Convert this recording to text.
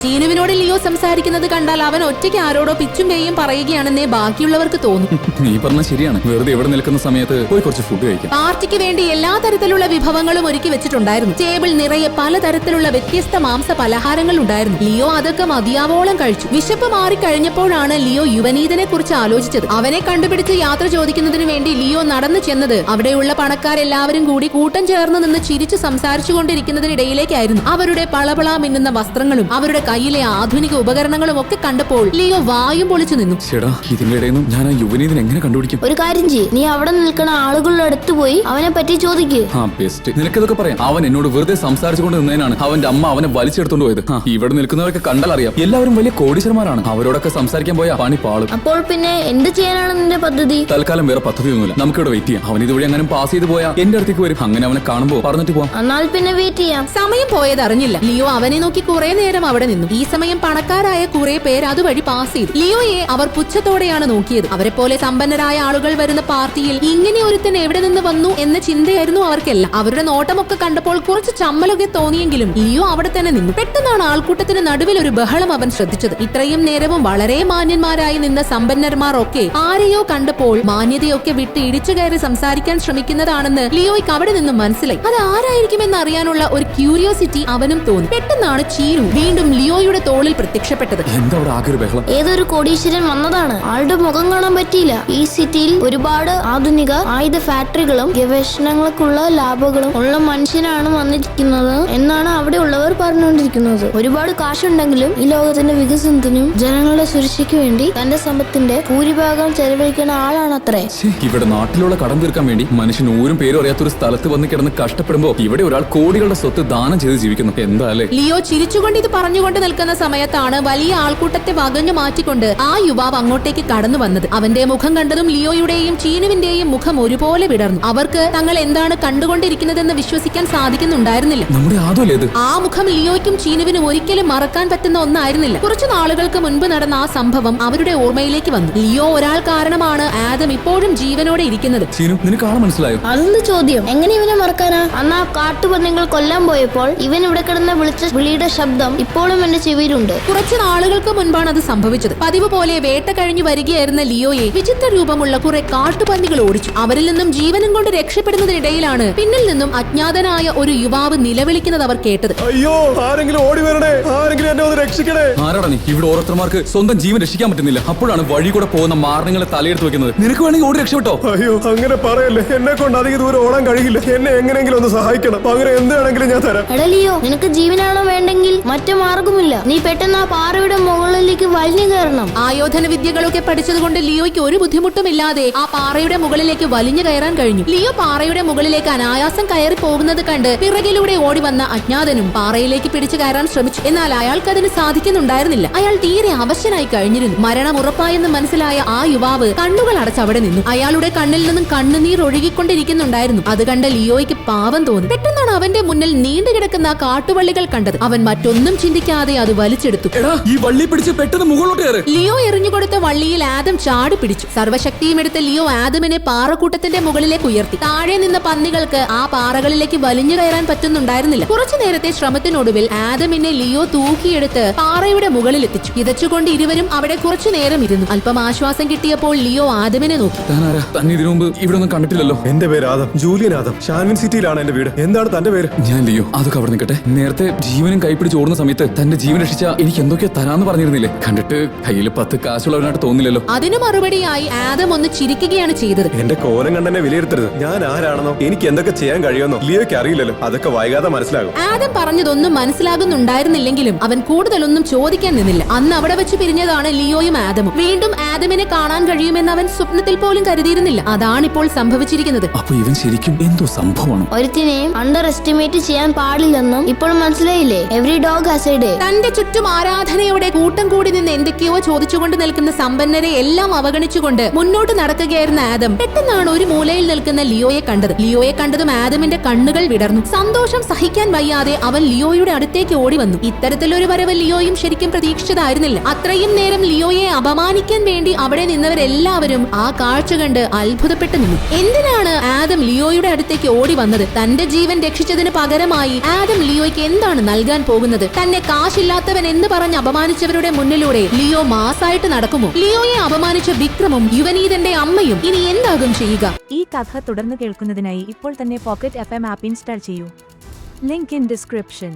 ചീനുവിനോട് Leo സംസാരിക്കുന്നത് കണ്ടാൽ അവൻ ഒറ്റയ്ക്ക് ആരോടോ പിച്ചും പേയും പറയുകയാണെന്നേ ബാക്കിയുള്ളവർക്ക് തോന്നും. നീ പറഞ്ഞ ശരിയാണ്. വെറുതെ ഇവിടെ നിൽക്കുന്ന സമയത്ത് പോയി കുറച്ച് ഫുഡ് കഴിക്കാം. പാർട്ടിക്ക് വേണ്ടി എല്ലാ തരത്തിലുള്ള വിഭവങ്ങളും ഒരുക്കി വെച്ചിട്ടുണ്ടായിരുന്നു. ടേബിൾ നിറയെ പലതരത്തിലുള്ള വ്യത്യസ്ത മാംസ പലഹാരങ്ങൾ ഉണ്ടായിരുന്നു. ലിയോ അതൊക്കെ മതിയാവോളം കഴിച്ചു. വിശപ്പ് മാറിക്കഴിഞ്ഞപ്പോഴാണ് ലിയോ യുവനീതനെ കുറിച്ച് ആലോചിച്ചത്. അവനെ കണ്ടുപിടിച്ച് യാത്ര ചോദിക്കുന്നതിന് വേണ്ടി ലിയോ നടന്നു ചെന്നത് അവിടെയുള്ള പണക്കാരെല്ലാവരും കൂടി കൂട്ടം ചേർന്ന് നിന്ന് ചിരിച്ചു സംസാരിച്ചു കൊണ്ടിരിക്കുന്നതിനിടയിലേക്കായിരുന്നു അവരുടെ പളപള മിന്നുന്ന വസ്ത്രങ്ങളും അവരുടെ കയ്യിലെ ആധുനിക ഉപകരണങ്ങളും ഒക്കെ കണ്ടപ്പോൾ ലിയോ വായും പൊളിച്ചു നിന്നു. ചേടാ ഇതിന്റെ ഇടയിൽ നിന്നും ഞാൻ ആ യുവനീതിനെ എങ്ങനെ കണ്ടുപിടിക്കും? ഒരു കാര്യം ചെയ്യ്. നീ അവിടെ നിൽക്കുന്ന ആളുകളുടെ അടുത്ത് പോയി അവനെ പറ്റി ചോദിക്ക്. ആ ബെസ്റ്റ് നിനക്കിതൊക്കെ പറയാം. അവൻ എന്നോട് വെറുതെ സംസാരിച്ചുകൊണ്ട് നിന്നതിനാണ് അവന്റെ അമ്മ അവനെ വലിച്ചെടുത്തോണ്ട് പോയത്. ആ, ഇവിടെ നിൽക്കുന്നവരൊക്കെ കണ്ടാൽ അറിയാം. എല്ലാവരും വലിയ കോടീശ്വരന്മാരാണ്. അവരോടൊക്കെ സംസാരിക്കാൻ പോയാ പണി പാളും. അപ്പോൾ പിന്നെ എന്ത് ചെയ്യാനാണ് നിന്റെ പദ്ധതി? തൽക്കാലം വേറെ പദ്ധതിയൊന്നുമില്ല. നമുക്കിവിടെ വെയിറ്റ് ചെയ്യാം. അവൻ ഇതുവഴി അങ്ങനെ പാസ് ചെയ്ത് പോയാ എന്റെ അടുത്തേക്ക് വരും. അങ്ങനെ അവനെ കാണുമ്പോ പറഞ്ഞിട്ട് പോവാം. എന്നാൽ പിന്നെ വെയിറ്റ് ചെയ്യാം. സമയം പോയത് അറിഞ്ഞില്ല ലിയോ അവനെ നോക്കി കുറെ നേരം അവിടെ നിന്നു. ഈ സമയം പണക്കാരായ കുറെ പേർ അതുവഴി പാസ് ചെയ്തു. ലിയോയെ അവർ പുച്ഛത്തോടെയാണ് നോക്കിയത്. അവരെ പോലെ സമ്പന്നരായ ആളുകൾ വരുന്ന പാർട്ടിയിൽ ഇങ്ങനെ ഒരുത്തൻ എവിടെ നിന്ന് വന്നു എന്ന ചിന്തയായിരുന്നു അവർക്കെല്ലാം. അവരുടെ നോട്ടമൊക്കെ കണ്ടപ്പോൾ കുറച്ച് ചമ്മലൊക്കെ തോന്നിയെങ്കിലും ലിയോ അവിടെ തന്നെ നിന്നു. പെട്ടെന്നാണ് ആൾക്കൂട്ടത്തിന് നടുവിൽ ഒരു ബഹളം അവൻ ശ്രദ്ധിച്ചത്. ഇത്രയും നേരവും വളരെ മാന്യന്മാരായി നിന്ന സമ്പന്നന്മാർ ഒക്കെ ആരെയോ കണ്ടപ്പോൾ മാന്യതയൊക്കെ വിട്ട് ഇടിച്ചു കയറി സംസാരിക്കാൻ ശ്രമിക്കുന്നതാണെന്ന് ലിയോയ്ക്ക് അവിടെ നിന്നും മനസ്സിലായി. അത് ആരായിരിക്കുമെന്ന് അറിയാനുള്ള ഒരു ക്യൂരിയോസിറ്റി അവനും തോന്നി. പെട്ടെന്നാണ് ചീരു വീണ്ടും ലിയോയുടെ തോളിൽ പ്രത്യക്ഷപ്പെട്ടത്. എന്താ അവിടെ ആകെ ഒരു ബഹളം? ഏതൊരു കോടീശ്വരൻ വന്നതാണ്. ആളുടെ മുഖം കാണാൻ പറ്റിയില്ല. ഈ സിറ്റിയിൽ ഒരുപാട് ആധുനിക ആയുധ ഫാക്ടറികളും ഗവേഷണങ്ങൾക്കുള്ള ലാബുകളും ഉള്ള മനുഷ്യനാണ് വന്നിരിക്കുന്നത് എന്നാണ് അവിടെ ഉള്ളവർ പറഞ്ഞുകൊണ്ടിരിക്കുന്നത്. ഒരുപാട് കാശുണ്ടെങ്കിലും ഈ ലോകത്തിന്റെ വികസനത്തിനും ജനങ്ങളുടെ സുരക്ഷയ്ക്ക് വേണ്ടി തന്റെ സമ്പത്തിന്റെ ഭൂരിഭാഗം ചെലവഴിക്കുന്ന ആളാണ് അത്രേ ഇവിടെ നാട്ടിലുള്ള കടം തീർക്കാൻ വേണ്ടി മനുഷ്യൻ ഊരും പേരും അറിയാത്ത ഒരു സ്ഥലത്ത് വന്ന് കിടന്ന് കഷ്ടപ്പെടുമ്പോ ഇവിടെ ഒരാൾ കോടികളുടെ സ്വത്ത് ദാനം ചെയ്ത് ജീവിക്കുന്നു. എന്താ അല്ലേ? ലിയോ ചിരിച്ചുകൊണ്ട് ഇത് പറഞ്ഞുകൊണ്ട് നിൽക്കുന്ന സമയത്താണ് വലിയ ആൾക്കൂട്ടത്തെ വകഞ്ഞു മാറ്റിക്കൊണ്ട് ആ യുവാവ് അങ്ങോട്ടേക്ക് കടന്നു വന്നത്. അവന്റെ മുഖം കണ്ടതും ലിയോയുടെയും ചീനുവിന്റെയും മുഖം ഒരുപോലെ വിടർന്നു. അവർക്ക് തങ്ങൾ എന്താണ് കണ്ടുകൊണ്ടിരിക്കുന്നതെന്ന് വിശ്വസിക്കാൻ സാധിക്കുന്നുണ്ടായിരുന്നില്ല. ആ മുഖം ലിയോയ്ക്കും ചീനുവിനും ഒരിക്കലും മറക്കാൻ പറ്റുന്ന ഒന്നായിരുന്നില്ല. കുറച്ചു നാളുകൾക്ക് മുൻപ് നടന്ന ആ സംഭവം അവരുടെ ഓർമ്മയിലേക്ക് വന്നു. ലിയോ ഒരാൾ കാരണമാണ് ആദം ഇപ്പോഴും ജീവനോടെ ഇരിക്കുന്നത്. മനസ്സിലായോ? അതെന്ത് ചോദ്യം? എങ്ങനെ ഇവനെ മറക്കാനാ? അന്ന് ആ കാട്ടുപന്നികൾ കൊല്ലാൻ പോയപ്പോൾ ഇവൻ ഇവിടെ കിടന്ന് വിളിച്ച വിളിയുടെ ശബ്ദം ഇപ്പോഴും എന്റെ ചെവിയിലുണ്ട്. കുറച്ചു നാളുകൾക്ക് മുൻപാണ് അത് സംഭവിച്ചത്. പതിവ് പോലെ വേട്ട കഴിഞ്ഞു വരികയായിരുന്ന ലിയോയെ വിചിത്ര രൂപമുള്ള കുറെ കാട്ടുപന്നികൾ ഓടിച്ചു. അവരിൽ നിന്നും ജീവനും കൊണ്ട് രക്ഷപ്പെടുന്നതിനിടയിലാണ് പിന്നിൽ നിന്നും അജ്ഞാതനായ ഒരു യുവാവ് നിലവിളിക്കുന്നത് അവർ കേട്ടത്. അയ്യോ ആരെങ്കിലും ഓടി വരണേ. ആരെങ്കിലും എന്നെ ഒന്ന് രക്ഷിക്കണേ. ആരാടാ നീ? ഇവിടെ ഓരോരുത്തർമാർക്ക് സ്വന്തം ജീവൻ രക്ഷിക്കാൻ പറ്റുന്നില്ല. അപ്പോഴാണ് വഴി കൂടെ പോകുന്ന മാരണങ്ങളെ തലയെടുത്ത് വെക്കുന്നത്. നിനക്ക് വേണമെങ്കിൽ ഓടി രക്ഷപ്പെട്ടോ? അയ്യോ അങ്ങനെ പറയല്ലേ. എന്നെ കൊണ്ട് അധികം ദൂരം ഓടാൻ കഴിയില്ല. എന്നെ എങ്ങനെയെങ്കിലും ഒന്ന് സഹായിക്കണം. അങ്ങനെ എന്ത് വേണമെങ്കിലും ഞാൻ തരാം. എടലിയോ നിനക്ക് ജീവനാണോ വേണ്ടെങ്കിൽ? മറ്റു മാർഗമില്ല. നീ പെട്ടെന്ന് ആ പാറയുടെ മുകളിലേക്ക് വലിഞ്ഞു കയറണം. ആയോധന വിദ്യകളൊക്കെ പഠിച്ചതുകൊണ്ട് ലിയോയ്ക്ക് ഒരു ബുദ്ധിമുട്ടുമില്ലാതെ ആ പാറയുടെ മുകളിലേക്ക് വലിഞ്ഞു കയറാൻ കഴിഞ്ഞു. ലിയോ പാറയുടെ മുകളിലേക്ക് അനായാസം കയറി പോകുന്നത് കണ്ട് പിറകിലൂടെ ഓടി വന്ന അജ്ഞാതനും പാറയിലേക്ക് പിടിച്ചു കയറാൻ ശ്രമിച്ചു. എന്നാൽ അയാൾക്ക് അതിന് സാധിക്കുന്നുണ്ടായിരുന്നില്ല. അയാൾ തീരെ അവശനായി കഴിഞ്ഞിരുന്നു. മരണം ഉറപ്പായെന്ന് മനസ്സിലായ ആ യുവാവ് കണ്ണുകൾ അടച്ച് അവിടെ നിന്നു. അയാളുടെ കണ്ണിൽ നിന്നും കണ്ണുനീർ ഒഴുകിക്കൊണ്ടിരിക്കുന്നുണ്ടായിരുന്നു. അത് കണ്ട ലിയോയ്ക്ക് പാവം തോന്നി. പെട്ടെന്നാണ് അവന്റെ മുന്നിൽ നീണ്ടു കിടക്കുന്ന കാട്ടുവള്ളികൾ കണ്ടത്. അവൻ മറ്റൊന്നും ചിന്തിക്കാതെ അത് വലിച്ചെടുത്തു. എടാ ഈ വള്ളി പിടിച്ച് പെട്ടെന്ന് മുകളിലോട്ട് ലിയോ ലിയോ എറിഞ്ഞുകൊടുത്ത വള്ളിയിൽ ആദം ചാടി പിടിച്ചു. സർവശക്തിയും എടുത്ത് ലിയോ ആദമിനെ പാറക്കൂട്ടത്തിന്റെ മുകളിലേക്ക് ഉയർത്തി. താഴെ നിന്ന പന്നികൾക്ക് ആ പാറകളിലേക്ക് വലിഞ്ഞു കയറാൻ പറ്റുന്നുണ്ടായിരുന്നില്ല. കുറച്ചു നേരത്തെ ശ്രമത്തിനൊടുവിൽ ആദമിനെ ലിയോ തൂക്കിയെടുത്ത് പാറയുടെ മുകളിൽ എത്തിച്ചു കിതച്ചുകൊണ്ട് ഇരുവരും അവിടെ കുറച്ചു നേരം ഇരുന്നു. അല്പം ആശ്വാസം കിട്ടിയപ്പോൾ ലിയോ ആദമിനെ നോക്കി. താനാരാ? തന്നെ ഇതിനു മുമ്പ് ഇവിടെ ഒന്നും കണ്ടിട്ടില്ലല്ലോ. എന്റെ പേര് ആദം. Julian Adam. ഷാൻവിൻ സിറ്റിയിലാണ് എന്റെ വീട്. എന്താണ് തന്റെ പേര്? ഞാൻ ലിയോ. അതൊക്കെ അവിടെ നിൽക്കട്ടെ. നേരത്തെ ജീവനും കൈപ്പിടിച്ച് ഓടുന്ന സമയത്ത് തന്റെ ജീവൻ രക്ഷിച്ച എനിക്ക് എന്തൊക്കെയോ തരാന്ന് പറഞ്ഞിരുന്നില്ലേ? കണ്ടിട്ട് കയ്യിൽ പത്ത് കാശുള്ളവനായിട്ട് തോന്നില്ലല്ലോ. അതിന് മറുപടിയായി ആദം ഒന്ന് ചിരിക്കുകയാണ് ചെയ്തത്. എന്റെ കോലം കണ്ടെന്നെ വിലയിരുത്തരുത്. ഞാൻ ആരാണെന്നോ എനിക്ക് എന്തൊക്കെ ചെയ്യാൻ കഴിയുമെന്നോ ലിയോയ്ക്ക് അറിയില്ലല്ലോ. അതൊക്കെ വൈകാതെ മനസ്സിലാകും. ആദം പറഞ്ഞതൊന്നും മനസ്സിലാകുന്നുണ്ടായിരുന്നില്ലെങ്കിലും അവൻ കൂടുതലൊന്നും ചോദിക്കാൻ നിന്നില്ല. അന്ന് അവിടെ വെച്ച് പിരിഞ്ഞതാണ് ലിയോയും ആദമും. വീണ്ടും ആദമിനെ കാണാൻ കഴിയുമെന്ന് അവൻ സ്വപ്നത്തിൽ പോലും കരുതിയിരുന്നില്ല. അതാണ് ഇപ്പോൾ സംഭവിച്ചിരിക്കുന്നത്. അപ്പൊ ഇവൻ ശരിക്കും എന്തോ സംഭവമാണ്? ഒരുത്തിനെയും അണ്ടർ എസ്റ്റിമേറ്റ് ചെയ്യാൻ പാടില്ലെന്നും ഇപ്പോൾ മനസ്സിലായില്ലേ? എവറി ഡോഗ് എ തന്റെ ചുറ്റും ആരാധനയോടെ കൂട്ടം കൂടി നിന്ന് എന്തൊക്കെയോ ചോദിച്ചുകൊണ്ട് നിൽക്കുന്ന സമ്പന്നരെ എല്ലാം അവഗണിച്ചുകൊണ്ട് മുന്നോട്ട് നടക്കുകയായിരുന്ന ആദം പെട്ടെന്നാണ് ഒരു മൂലയിൽ നിൽക്കുന്ന ലിയോയെ കണ്ടത്. ലിയോയെ കണ്ടതും ആദമിന്റെ കണ്ണുകൾ വിടർന്നു. സന്തോഷം സഹിക്കാൻ വയ്യാതെ അവൻ ലിയോയുടെ അടുത്തേക്ക് ഓടി വന്നു ഇത്തരത്തിലൊരു വരവ് ലിയോയും ശരിക്കും പ്രതീക്ഷിച്ചതായിരുന്നില്ല. അത്രയും നേരം ലിയോയെ അപമാനിക്കാൻ വേണ്ടി അവിടെ നിന്നവരെല്ലാവരും ആ കാഴ്ച കണ്ട് അത്ഭുതപ്പെട്ടു നിന്നു. എന്തിനാണ് ആദം ലിയോയുടെ അടുത്തേക്ക് ഓടി വന്നത് തന്റെ ജീവൻ രക്ഷിച്ചതിന് പകരമായി ആദം ലിയോയ്ക്ക് എന്താണ് നൽകാൻ പോകുന്നത്? തന്നെ കാശില്ലാത്തവൻ എന്ന് പറഞ്ഞ് അപമാനിച്ചവരുടെ മുന്നിലൂടെ ലിയോ മാസായിട്ട് നടക്കുമോ? ലിയോയെ അപമാനിച്ച വിക്രമും യുവനീതന്റെ അമ്മയും ഇനി എന്താകും ചെയ്യുക? ഈ കഥ തുടർന്ന് കേൾക്കുന്നതിനായി ഇപ്പോൾ തന്നെ pocket F M app install ചെയ്യൂ. Link in description.